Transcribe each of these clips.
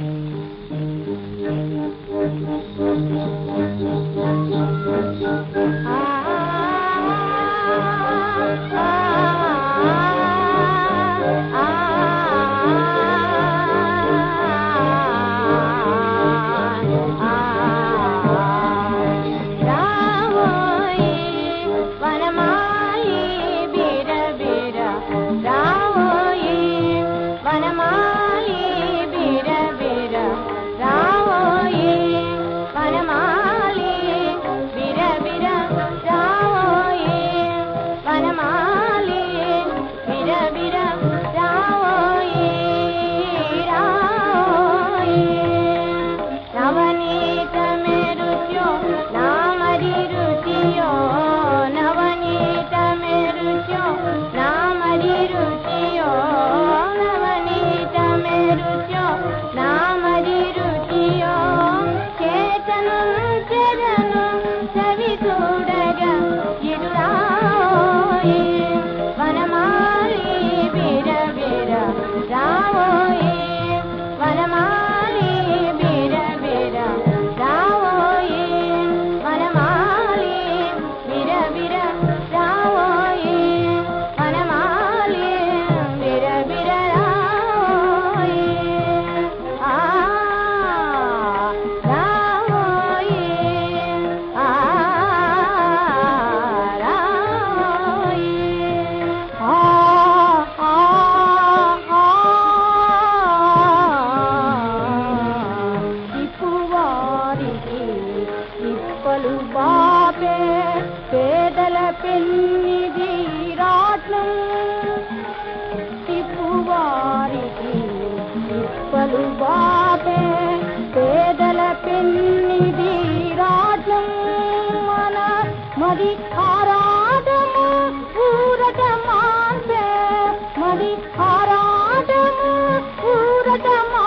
Mm-hmm. ఇప్పలు బాపే పేదల పెన్నిది రాట్నం తిప్పువారికి ఇప్పలు బాపే పేదల పెన్నిది రాట్నం మన మరి ఆరాటము ఊరట మాన్పే మరి ఆరాటము ఊరట మాన్పే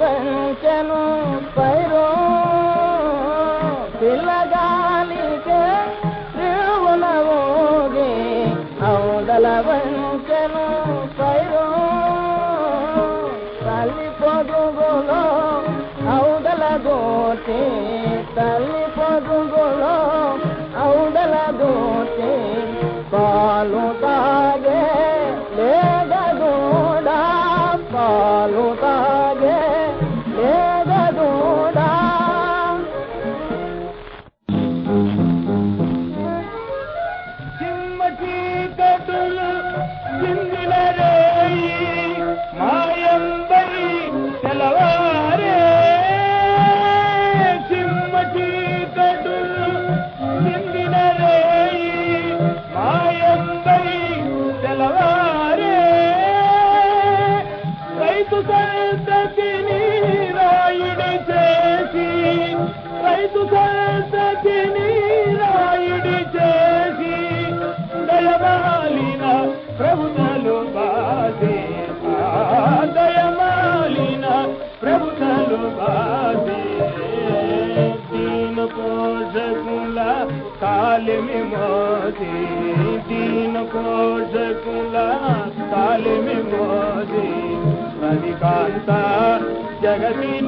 వంచను పైరో పిల్లగాలికే రేవున ఓగే అవుదల వం రైతు సంతతిని రాయుడి చేసి రైతు సంతతిని రాయుడి చేసి దయమాలిన ప్రభుతలు బాధే దయమాలిన ప్రభుతలు బాధే. దీన పోషకుల కాలిమి మోది దీన పోషకుల जगदी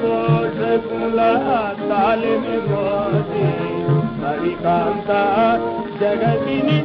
पोसा तालांता जगदी